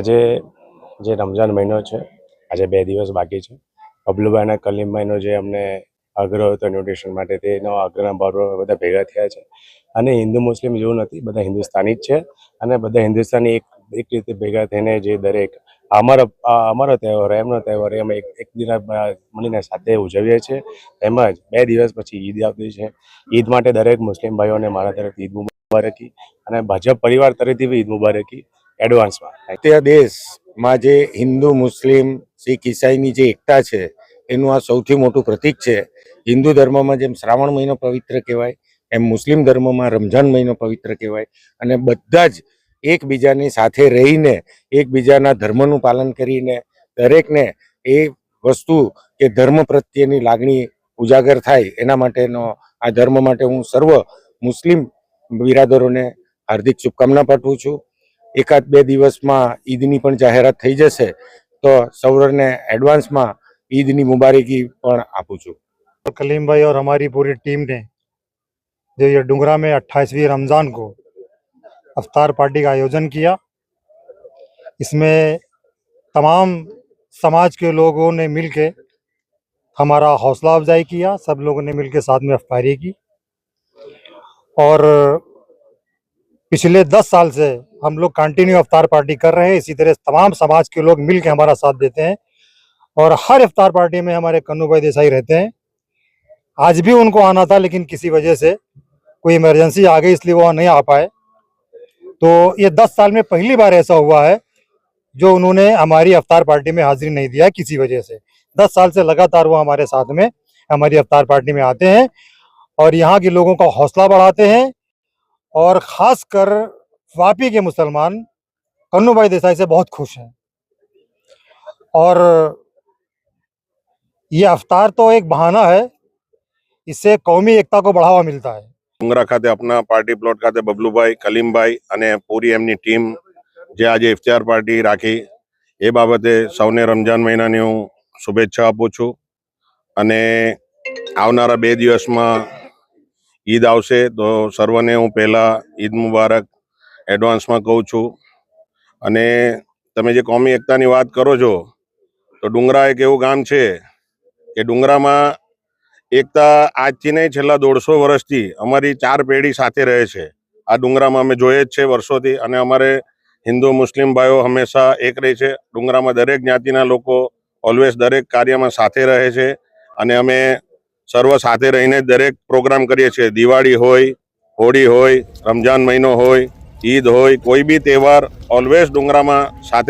આજે જે રમઝાન મહિનો છે, આજે બે દિવસ બાકી છે. બબલુભાઈ અને કલીમભાઈનો જે અમને આગ્રહ હતો ન્યુટ્રિશન માટે, તેનો આગ્રહના ભાવ બધા ભેગા થયા છે. અને હિન્દુ મુસ્લિમ જેવું નથી, બધા હિન્દુસ્તાની જ છે અને બધા હિન્દુસ્તાની એક એક રીતે ભેગા થઈને જે દરેક અમારો અમારો તહેવાર, એમનો તહેવાર અમે એક એક દિન મળીને સાથે ઉજવીએ છીએ. તેમજ બે દિવસ પછી ઈદ આવતી છે. ઈદ માટે દરેક મુસ્લિમ ભાઈઓને મારા તરફથી ઈદ મુબારકી અને ભાજપ પરિવાર તરફથી બી ઈદ મુબારકી. એડવાન્સમાં ભારતીય દેશમાં જે હિન્દુ, મુસ્લિમ, શીખ, ઈસાઈની જે એકતા છે, એનું આ સૌથી મોટું પ્રતીક છે. હિન્દુ ધર્મમાં જેમ શ્રાવણ મહિનો પવિત્ર કહેવાય, એમ મુસ્લિમ ધર્મમાં રમઝાન મહિનો પવિત્ર કહેવાય, અને બધા જ એકબીજાની સાથે રહીને, એકબીજાના ધર્મનું પાલન કરીને, દરેકને એ વસ્તુ કે ધર્મ પ્રત્યેની લાગણી ઉજાગર થાય, એના માટેનો આ ધર્મ માટે હું સર્વ મુસ્લિમ બિરાદરોને હાર્દિક શુભકામના પાઠવું છું. એકાદ બે દિવસમાં ઈદની પણ જાહેરાત થઈ જશે તો સૌરને એડવાન્સમાં ઈદની મુબારકી પણ આપું છું तो कलीम भाई और हमारी पूरी टीम ने जो ये डुंगरा में अट्ठाईसवीं रमज़ान को अफ्तार पार्टी का आयोजन किया इसमें तमाम समाज के लोगों ने मिलके हमारा हौसला अफजाई किया सब लोगों ने मिलके साथ में अफ्तारी की और पिछले दस साल से हम लोग कंटिन्यू अफ्तार पार्टी कर रहे हैं। इसी तरह तमाम समाज के लोग मिल के हमारा साथ देते हैं और हर इफ्तार पार्टी में हमारे कन्नू भाई देसाई रहते हैं। आज भी उनको आना था, लेकिन किसी वजह से कोई इमरजेंसी आ गई, इसलिए वो नहीं आ पाए। तो ये दस साल में पहली बार ऐसा हुआ है जो उन्होंने हमारी अफ्तार पार्टी में हाजिरी नहीं दिया किसी वजह से। दस साल से लगातार वो हमारे साथ में, हमारी अफ्तार पार्टी में आते हैं और यहाँ के लोगों का हौसला बढ़ाते हैं। और ख़ासकर वापी के मुसलमान कन्नू भाई देसाई से बहुत खुश हैं और ये अफ्तार तो एक बहाना है इससे कौमी एकता को बढ़ावा मिलता है ડુંગરા ખાતે આપના પાર્ટી પ્લોટ ખાતે બબલુભાઈ કલીમભાઈ અને પૂરી એમની ટીમ જે આજે ઇફતાર પાર્ટી રાખી એ બાબતે સૌને રમજાન મહિનાની હું શુભેચ્છા આપું છું અને આવનારા બે દિવસમાં ઈદ આવશે, તો સર્વને હું પહેલાં ઈદ મુબારક એડવાન્સમાં કહું છું. અને તમે જે કોમી એકતાની વાત કરો છો, તો ડુંગરા એક એવું ગામ છે કે ડુંગરામાં એકતા આજથી નહીં, છેલ્લા દોઢસો વર્ષથી અમારી ચાર પેઢી સાથે રહે છે. આ ડુંગરામાં અમે જોઈએ જ છે વર્ષોથી, અને અમારે હિન્દુ, મુસ્લિમ ભાઈઓ હંમેશા એક રહે છે. ડુંગરામાં દરેક જ્ઞાતિના લોકો ઓલવેઝ દરેક કાર્યમાં સાથે રહે છે. અને અમે સર્વ સાથે રહીને દરેક પ્રોગ્રામ કરીએ છીએ. દિવાળી હોય, હોળી હોય રમજાન મહિનો હોય, ઈદ હોય, કોઈ બી તહેવાર ઓલવેઝ ડુંગરામાં સાથે